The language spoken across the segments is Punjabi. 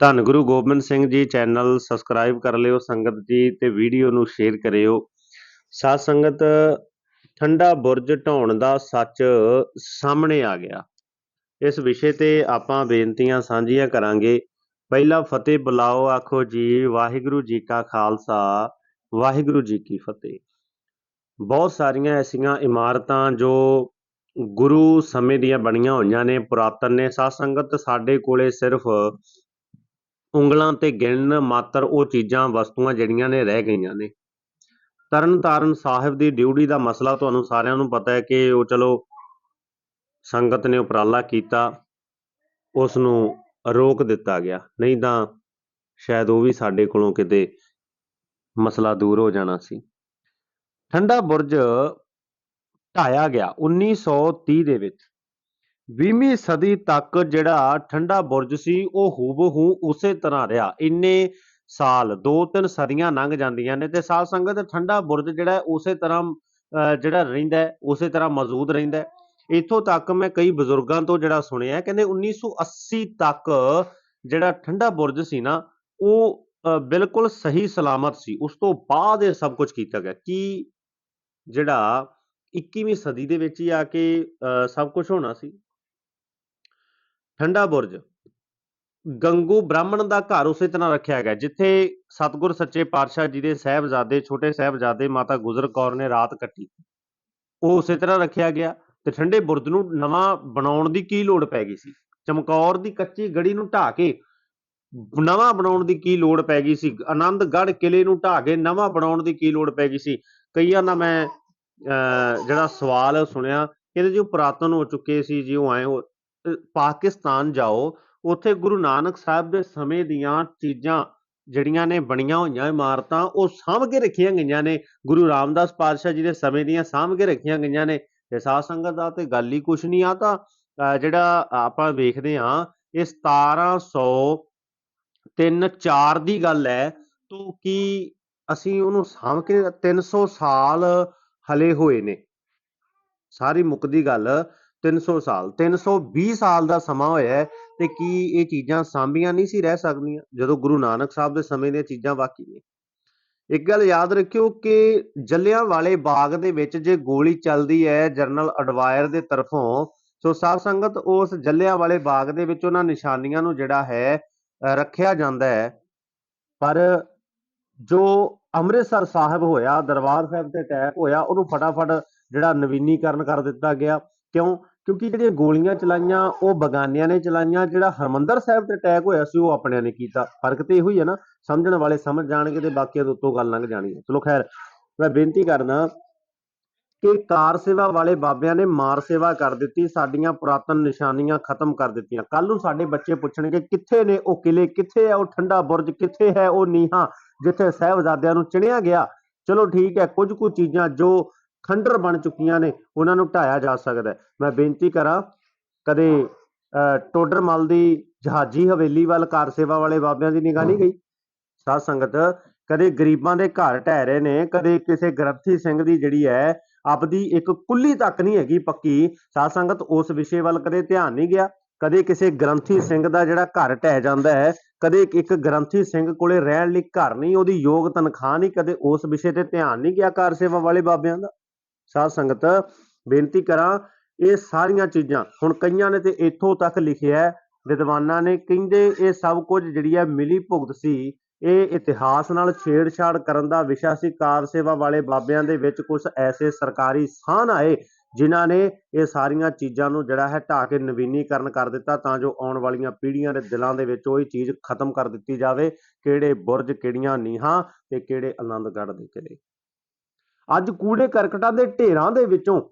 ਧੰਨ ਗੁਰੂ ਗੋਬਿੰਦ ਸਿੰਘ ਜੀ ਚੈਨਲ ਸਬਸਕ੍ਰਾਈਬ ਕਰ ਲਿਓ, ਸੰਗਤ ਜੀ ਤੇ ਵੀਡੀਓ ਨੂੰ ਸ਼ੇਅਰ ਕਰਿਓ। ਸਾਧ ਸੰਗਤ, ਠੰਡਾ ਬੁਰਜ ਢਾਉਣ ਦਾ ਸੱਚ ਸਾਹਮਣੇ ਆ ਗਿਆ। ਇਸ ਵਿਸ਼ੇ ਤੇ ਆਪਾਂ ਬੇਨਤੀਆਂ ਸਾਂਝੀਆਂ ਕਰਾਂਗੇ। ਪਹਿਲਾ ਫਤਿਹ ਬੁਲਾਓ, ਆਖੋ ਜੀ, ਵਾਹਿਗੁਰੂ ਜੀ ਕਾ ਖਾਲਸਾ, ਵਾਹਿਗੁਰੂ ਜੀ ਕੀ ਫਤਿਹ। ਬਹੁਤ ਸਾਰੀਆਂ ਐਸੀਆਂ ਇਮਾਰਤਾਂ ਜੋ ਗੁਰੂ ਸਮੇਂ ਦੀਆਂ ਬਣੀਆਂ ਹੋਈਆਂ ਨੇ, ਪੁਰਾਤਨ ਨੇ। ਸਾਧ ਸੰਗਤ ਸਾਡੇ ਕੋਲੇ ਸਿਰਫ ਉਂਗਲਾਂ ਤੇ ਗਿਣਨ ਮਾਤਰ ਉਹ ਚੀਜ਼ਾਂ, ਵਸਤੂਆਂ ਜਿਹੜੀਆਂ ਨੇ ਰਹਿ ਗਈਆਂ ਨੇ। ਤਰਨ ਤਾਰਨ ਸਾਹਿਬ ਦੀ ਡਿਊਟੀ ਦਾ ਮਸਲਾ ਤੁਹਾਨੂੰ ਸਾਰਿਆਂ ਨੂੰ ਪਤਾ ਹੈ ਕਿ ਉਹ ਚਲੋ ਸੰਗਤ ਨੇ ਉਪਰਾਲਾ ਕੀਤਾ, ਉਸ ਨੂੰ ਰੋਕ ਦਿੱਤਾ ਗਿਆ। ਨਹੀਂ ਤਾਂ ਸ਼ਾਇਦ ਉਹ ਵੀ ਸਾਡੇ ਕੋਲੋਂ ਕਿਤੇ ਮਸਲਾ ਦੂਰ ਹੋ ਜਾਣਾ ਸੀ। ਠੰਡਾ ਬੁਰਜ ਢਾਇਆ ਗਿਆ 1930 ਦੇ ਵਿੱਚ। 20ਵੀਂ ਸਦੀ ਤੱਕ ਜਿਹੜਾ ਠੰਡਾ ਬੁਰਜ ਸੀ ਉਹ ਹੂਬਹੂ ਉਸੇ ਤਰ੍ਹਾਂ ਰਿਹਾ। ਇੰਨੇ ਸਾਲ ਦੋ ਤਿੰਨ ਸਦੀਆਂ ਲੰਘ ਜਾਂਦੀਆਂ ਨੇ ਤੇ ਸਾਧ ਸੰਗਤ ਠੰਡਾ ਬੁਰਜ ਜਿਹੜਾ ਉਸੇ ਤਰ੍ਹਾਂ ਅਹ, ਜਿਹੜਾ ਰਹਿੰਦਾ ਉਸੇ ਤਰ੍ਹਾਂ ਮੌਜੂਦ ਰਹਿੰਦਾ ਹੈ। ਇੱਥੋਂ ਤੱਕ ਮੈਂ ਕਈ ਬਜ਼ੁਰਗਾਂ ਤੋਂ ਜਿਹੜਾ ਸੁਣਿਆ ਕਹਿੰਦੇ 1980 ਤੱਕ ਜਿਹੜਾ ਠੰਡਾ ਬੁਰਜ ਸੀ ਨਾ ਉਹ ਬਿਲਕੁਲ ਸਹੀ ਸਲਾਮਤ ਸੀ। ਉਸ ਤੋਂ ਬਾਅਦ ਇਹ ਸਭ ਕੁਝ ਕੀਤਾ ਗਿਆ। ਕਿ ਜਿਹੜਾ 21ਵੀਂ ਸਦੀ ਦੇ ਵਿੱਚ ਹੀ ਆ ਕੇ ਅਹ, ਸਭ ਕੁਝ ਹੋਣਾ ਸੀ? ਠੰਡਾ ਬੁਰਜ। ਗੰਗੂ ਬ੍ਰਾਹਮਣ ਦਾ ਘਰ ਉਸੇ ਤਰ੍ਹਾਂ ਰੱਖਿਆ ਗਿਆ ਜਿੱਥੇ ਸਤਿਗੁਰ ਸੱਚੇ ਪਾਤਸ਼ਾਹ ਜੀ ਦੇ ਸਹਿਬਜ਼ਾਦੇ ਛੋਟੇ ਸਹਿਬਜ਼ਾਦੇ ਮਾਤਾ ਗੁਜਰ ਕੌਰ ਨੇ ਰਾਤ ਕੱਟੀ। ਉਹ ਉਸੇ ਤਰ੍ਹਾਂ ਰੱਖਿਆ ਗਿਆ ਤੇ ਠੰਡੇ ਬੁਰਜ ਨੂੰ ਨਵਾਂ ਬਣਾਉਣ ਦੀ ਕੀ ਲੋੜ ਪੈ ਗਈ ਸੀ? ਚਮਕੌਰ ਦੀ ਕੱਚੀ ਗੜੀ ਨੂੰ ਢਾਹ ਕੇ ਨਵਾਂ ਬਣਾਉਣ ਦੀ ਕੀ ਲੋੜ ਪੈ ਗਈ ਸੀ? ਆਨੰਦਗੜ੍ਹ ਕਿਲੇ ਨੂੰ ਢਾਹ ਕੇ ਨਵਾਂ ਬਣਾਉਣ ਦੀ ਕੀ ਲੋੜ ਪੈ ਗਈ ਸੀ? ਕਈਆਂ ਦਾ ਮੈਂ ਅਹ, ਜਿਹੜਾ ਸਵਾਲ ਸੁਣਿਆ ਕਹਿੰਦੇ ਜੀ ਉਹ ਪੁਰਾਤਨ ਹੋ ਚੁੱਕੇ ਸੀ ਜੀ ਉਹ ਆਏ ਹੋ। ਪਾਕਿਸਤਾਨ ਜਾਓ ਉੱਥੇ ਗੁਰੂ ਨਾਨਕ ਸਾਹਿਬ ਦੇ ਸਮੇਂ ਦੀਆਂ ਚੀਜ਼ਾਂ ਜਿਹੜੀਆਂ ਨੇ ਬਣੀਆਂ ਹੋਈਆਂ ਇਮਾਰਤਾਂ ਉਹ ਸਾਂਭ ਕੇ ਰੱਖੀਆਂ ਗਈਆਂ ਨੇ। ਗੁਰੂ ਰਾਮਦਾਸ ਪਾਤਸ਼ਾਹ ਜੀ ਦੇ ਸਮੇਂ ਦੀਆਂ ਸਾਂਭ ਕੇ ਰੱਖੀਆਂ ਗਈਆਂ ਨੇ। ਤੇ ਸਾਧ ਸੰਗਤ ਦਾ ਤੇ ਗੱਲ ਹੀ ਕੁਛ ਨਹੀਂ ਆ ਤਾਂ ਅਹ, ਜਿਹੜਾ ਆਪਾਂ ਵੇਖਦੇ ਹਾਂ ਇਹ 1703 4 ਦੀ ਗੱਲ ਹੈ। ਤੋਂ ਕੀ ਅਸੀਂ ਉਹਨੂੰ ਸਾਂਭ ਕੇ 300 ਸਾਲ ਹਲੇ ਹੋਏ ਨੇ। ਸਾਰੀ ਮੁੱਕਦੀ ਗੱਲ। 300 ਸਾਲ 320 ਸਾਲ ਦਾ ਸਮਾਂ ਹੋਇਆ ਤੇ ਕੀ ਇਹ ਚੀਜ਼ਾਂ ਸਾਂਭੀਆਂ ਨਹੀਂ ਸੀ, ਰਹਿ ਸਕਦੀਆਂ, ਜਦੋਂ ਗੁਰੂ ਨਾਨਕ ਸਾਹਿਬ ਦੇ ਸਮੇਂ ਦੀਆਂ ਚੀਜ਼ਾਂ ਬਾਕੀ ਨੇ। ਇੱਕ ਗੱਲ ਯਾਦ ਰੱਖਿਓ ਕਿ ਜੱਲਿਆਂ ਵਾਲੇ ਬਾਗ ਦੇ ਵਿੱਚ ਜੇ ਗੋਲੀ ਚੱਲਦੀ ਹੈ ਜਨਰਲ ਅਡਵਾਇਰ ਦੇ ਤਰਫੋਂ, ਸੋ ਸਾਧ ਸੰਗਤ ਉਸ ਜੱਲਿਆਂ ਵਾਲੇ ਬਾਗ ਦੇ ਵਿੱਚ ਉਹਨਾਂ ਨਿਸ਼ਾਨੀਆਂ ਨੂੰ ਜਿਹੜਾ ਹੈ ਰੱਖਿਆ ਜਾਂਦਾ ਹੈ। ਪਰ ਜੋ ਅੰਮ੍ਰਿਤਸਰ ਸਾਹਿਬ ਹੋਇਆ, ਦਰਬਾਰ ਸਾਹਿਬ ਤੇ ਅਟੈਕ ਹੋਇਆ, ਉਹਨੂੰ ਫਟਾਫਟ ਜਿਹੜਾ ਨਵੀਨੀਕਰਨ ਕਰ ਦਿੱਤਾ ਗਿਆ। ਕਿਉਂ? ਕਿਉਂਕਿ ਜਿਹੜੀਆਂ ਗੋਲੀਆਂ ਚਲਾਈਆਂ, ਉਹ ਬਗਾਨਿਆਂ ਨੇ ਚਲਾਈਆਂ, ਜਿਹੜਾ ਹਰਮੰਦਰ ਸਾਹਿਬ ਤੇ ਅਟੈਕ ਹੋਇਆ ਸੀ, ਉਹ ਆਪਣਿਆਂ ਨੇ ਕੀਤਾ। ਫ਼ਰਕ ਤੇ ਇਹੋ ਹੀ ਹੈ ਨਾ, ਸਮਝਣ ਵਾਲੇ ਸਮਝ ਜਾਣਗੇ ਤੇ ਬਾਕੀਆਂ ਦੇ ਉੱਤੋਂ ਗੱਲ ਲੰਘ ਜਾਣੀ ਹੈ। ਚਲੋ ਖੈਰ, ਮੈਂ ਬੇਨਤੀ ਕਰਦਾ ਕਿ ਕਾਰ ਸੇਵਾ ਵਾਲੇ ਬਾਬਿਆਂ ਨੇ ਮਾਰ ਸੇਵਾ ਕਰ ਦਿੱਤੀ, ਸਾਡੀਆਂ ਪੁਰਾਤਨ ਨਿਸ਼ਾਨੀਆਂ ਖਤਮ ਕਰ ਦਿੱਤੀਆਂ। ਕੱਲ ਨੂੰ ਸਾਡੇ ਬੱਚੇ ਪੁੱਛਣਗੇ, ਕਿੱਥੇ ਨੇ ਉਹ ਕਿਲੇ ਕਿੱਥੇ ਹੈ ਉਹ ਠੰਡਾ ਬੁਰਜ, ਕਿੱਥੇ ਹੈ ਉਹ ਨੀਹਾਂ, ਜਿੱਥੇ ਸਾਹਿਬਜ਼ਾਦਿਆਂ ਨੂੰ ਚਿਣਿਆ ਗਿਆ। ਚਲੋ ਠੀਕ ਹੈ, ਕੁਝ ਕੁ ਚੀਜ਼ਾਂ ਜੋ ਖੰਡਰ ਬਣ ਚੁੱਕੀਆਂ ਨੇ ਉਹਨਾਂ ਨੂੰ ਢਾਇਆ ਜਾ ਸਕਦਾ ਹੈ। ਮੈਂ ਬੇਨਤੀ ਕਰਾਂ ਕਦੇ ਅਹ, ਟੋਡਰਮਲ ਦੀ ਜਹਾਜੀ ਹਵੇਲੀ ਵੱਲ ਕਾਰ ਸੇਵਾ ਵਾਲੇ ਬਾਬਿਆਂ ਦੀ ਨਿਗਾਹ ਨਹੀਂ ਗਈ? ਸਾਧ ਸੰਗਤ ਕਦੇ ਗਰੀਬਾਂ ਦੇ ਘਰ ਢਹਿ ਰਹੇ ਨੇ ਕਦੇ ਕਿਸੇ ਗ੍ਰੰਥੀ ਸਿੰਘ ਦੀ ਜਿਹੜੀ ਹੈ ਆਪਦੀ ਇੱਕ ਕੁੱਲੀ ਤੱਕ ਨਹੀਂ ਹੈਗੀ ਪੱਕੀ। ਸਾਧ ਸੰਗਤ ਉਸ ਵਿਸ਼ੇ ਵੱਲ ਕਦੇ ਧਿਆਨ ਨਹੀਂ ਗਿਆ। ਕਦੇ ਕਿਸੇ ਗ੍ਰੰਥੀ ਸਿੰਘ ਦਾ ਜਿਹੜਾ ਘਰ ਢਹਿ ਜਾਂਦਾ ਹੈ ਕਦੇ ਇੱਕ ਗ੍ਰੰਥੀ ਸਿੰਘ ਕੋਲੇ ਰਹਿਣ ਲਈ ਘਰ ਨਹੀਂ ਉਹਦੀ ਯੋਗ ਤਨਖਾਹ ਨਹੀਂ ਕਦੇ ਉਸ ਵਿਸ਼ੇ ਤੇ ਧਿਆਨ ਨਹੀਂ ਗਿਆ ਕਾਰ ਸੇਵਾ ਵਾਲੇ ਬਾਬਿਆਂ ਦਾ? ਸਾਧ ਸੰਗਤ, ਬੇਨਤੀ ਕਰਾਂ ਇਹ ਸਾਰੀਆਂ ਚੀਜ਼ਾਂ, ਹੁਣ ਕਈਆਂ ਨੇ ਤੇ ਇੱਥੋਂ ਤੱਕ ਲਿਖਿਆ ਵਿਦਵਾਨਾਂ ਨੇ ਕਹਿੰਦੇ ਇਹ ਸਭ ਕੁਝ ਜਿਹੜੀ ਹੈ ਮਿਲੀ ਭੁਗਤ ਸੀ, ਇਹ ਇਤਿਹਾਸ ਨਾਲ ਛੇੜਛਾੜ ਕਰਨ ਦਾ ਵਿਸ਼ਾ ਸੀ, ਕਾਰ ਸੇਵਾ ਵਾਲੇ ਬਾਬਿਆਂ ਦੇ ਵਿੱਚ ਕੁਝ ਐਸੇ ਸਰਕਾਰੀ ਸਾਨ ਆਏ, ਜਿਨ੍ਹਾਂ ਨੇ ਇਹ ਸਾਰੀਆਂ ਚੀਜ਼ਾਂ ਨੂੰ ਜਿਹੜਾ ਹੈ ਢਾਹ ਕੇ ਨਵੀਨੀਕਰਨ ਕਰ ਦਿੱਤਾ, ਤਾਂ ਜੋ ਆਉਣ ਵਾਲੀਆਂ ਪੀੜ੍ਹੀਆਂ ਦੇ ਦਿਲਾਂ ਦੇ ਵਿੱਚ ਉਹ ਇਹ ਚੀਜ਼ ਖਤਮ ਕਰ ਦਿੱਤੀ ਜਾਵੇ, ਕਿਹੜੇ ਬੁਰਜ ਕਿਹੜੀਆਂ ਨੀਹਾਂ ਤੇ ਕਿਹੜੇ ਆਨੰਦਗੜ੍ਹ ਦੇ ਕਿਲੇ। ਅੱਜ ਕੂੜੇ ਕਰਕਟਾਂ ਦੇ ਢੇਰਾਂ ਦੇ ਵਿੱਚੋਂ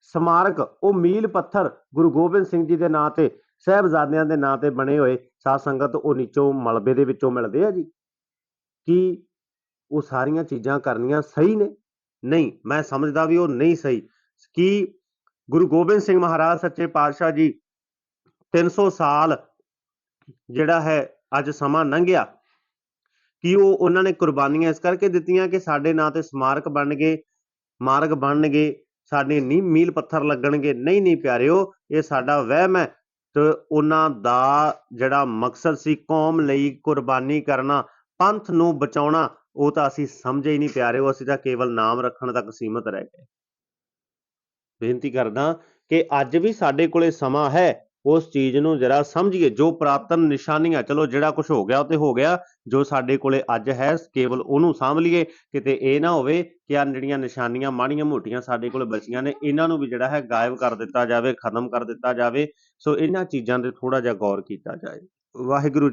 ਸਮਾਰਕ, ਉਹ ਮੀਲ ਪੱਥਰ ਗੁਰੂ ਗੋਬਿੰਦ ਸਿੰਘ ਜੀ ਦੇ ਨਾਂ ਤੇ, ਸਹਿਬਜ਼ਾਦਿਆਂ ਦੇ ਨਾਂ ਤੇ ਬਣੇ ਹੋਏ ਸਾਧ ਸੰਗਤ ਉਹ ਨੀਚੋਂ ਮਲਬੇ ਦੇ ਵਿੱਚੋਂ ਮਿਲਦੇ ਆ ਜੀ। ਕੀ ਉਹ ਸਾਰੀਆਂ ਚੀਜ਼ਾਂ ਕਰਨੀਆਂ ਸਹੀ ਨੇ? ਨਹੀਂ, ਮੈਂ ਸਮਝਦਾ ਵੀ ਉਹ ਨਹੀਂ ਸਹੀ। ਕਿ ਗੁਰੂ ਗੋਬਿੰਦ ਸਿੰਘ ਮਹਾਰਾਜ ਸੱਚੇ ਪਾਤਸ਼ਾਹ ਜੀ 300 ਸਾਲ ਜਿਹੜਾ ਹੈ ਅੱਜ ਸਮਾਂ ਲੰਘਿਆ ਕਿ ਉਹ ਉਹਨਾਂ ਨੇ ਕੁਰਬਾਨੀਆਂ ਇਸ ਕਰਕੇ ਦਿੱਤੀਆਂ ਕਿ ਸਾਡੇ ਨਾਂ ਤੇ ਸਮਾਰਕ ਬਣ ਗਏ ਮਾਰਗ ਬਣਨਗੇ, ਸਾਡੇ ਨਹੀਂ ਮੀਲ ਪੱਥਰ ਲੱਗਣਗੇ। ਨਹੀਂ ਨਹੀਂ ਪਿਆਰਿਓ, ਇਹ ਸਾਡਾ ਵਹਿਮ ਹੈ। ਤੇ ਉਹਨਾਂ ਦਾ ਜਿਹੜਾ ਮਕਸਦ ਸੀ ਕੌਮ ਲਈ ਕੁਰਬਾਨੀ ਕਰਨਾ, ਪੰਥ ਨੂੰ ਬਚਾਉਣਾ, ਉਹ ਤਾਂ ਅਸੀਂ ਸਮਝੇ ਹੀ ਨਹੀਂ ਪਿਆਰੇ ਉਹ ਅਸੀਂ ਤਾਂ ਕੇਵਲ ਨਾਮ ਰੱਖਣ ਤੱਕ ਸੀਮਤ ਰਹਿ ਗਏ। ਬੇਨਤੀ ਕਰਦਾ ਕਿ ਅੱਜ ਵੀ ਸਾਡੇ ਕੋਲੇ ਸਮਾਂ ਹੈ। ਉਸ ਚੀਜ਼ ਨੂੰ ਜਰਾ ਸਮਝੀਏ, ਜੋ ਪ੍ਰਾਤਨ ਨਿਸ਼ਾਨੀਆਂ, ਚਲੋ ਜਿਹੜਾ ਕੁਝ ਹੋ ਗਿਆ ਉਹ ਤੇ ਹੋ ਗਿਆ, ਜੋ ਸਾਡੇ ਕੋਲੇ ਅੱਜ ਹੈ, ਕੇਵਲ ਉਹਨੂੰ ਸਾਂਭ ਲਈਏ, ਕਿਤੇ ਇਹ ਨਾ ਹੋਵੇ ਕਿ ਆ ਜਿਹੜੀਆਂ ਨਿਸ਼ਾਨੀਆਂ ਮਾੜੀਆਂ ਮੋਟੀਆਂ ਸਾਡੇ ਕੋਲ ਬਚੀਆਂ ਨੇ, ਇਹਨਾਂ ਨੂੰ ਵੀ ਜਿਹੜਾ ਹੈ ਗਾਇਬ ਕਰ ਦਿੱਤਾ ਜਾਵੇ, ਖਤਮ ਕਰ ਦਿੱਤਾ ਜਾਵੇ, ਸੋ ਇਹਨਾਂ ਚੀਜ਼ਾਂ ਤੇ ਥੋੜਾ ਜਿਹਾ ਗੌਰ ਕੀਤਾ ਜਾਏ। ਵਾਹਿਗੁਰੂ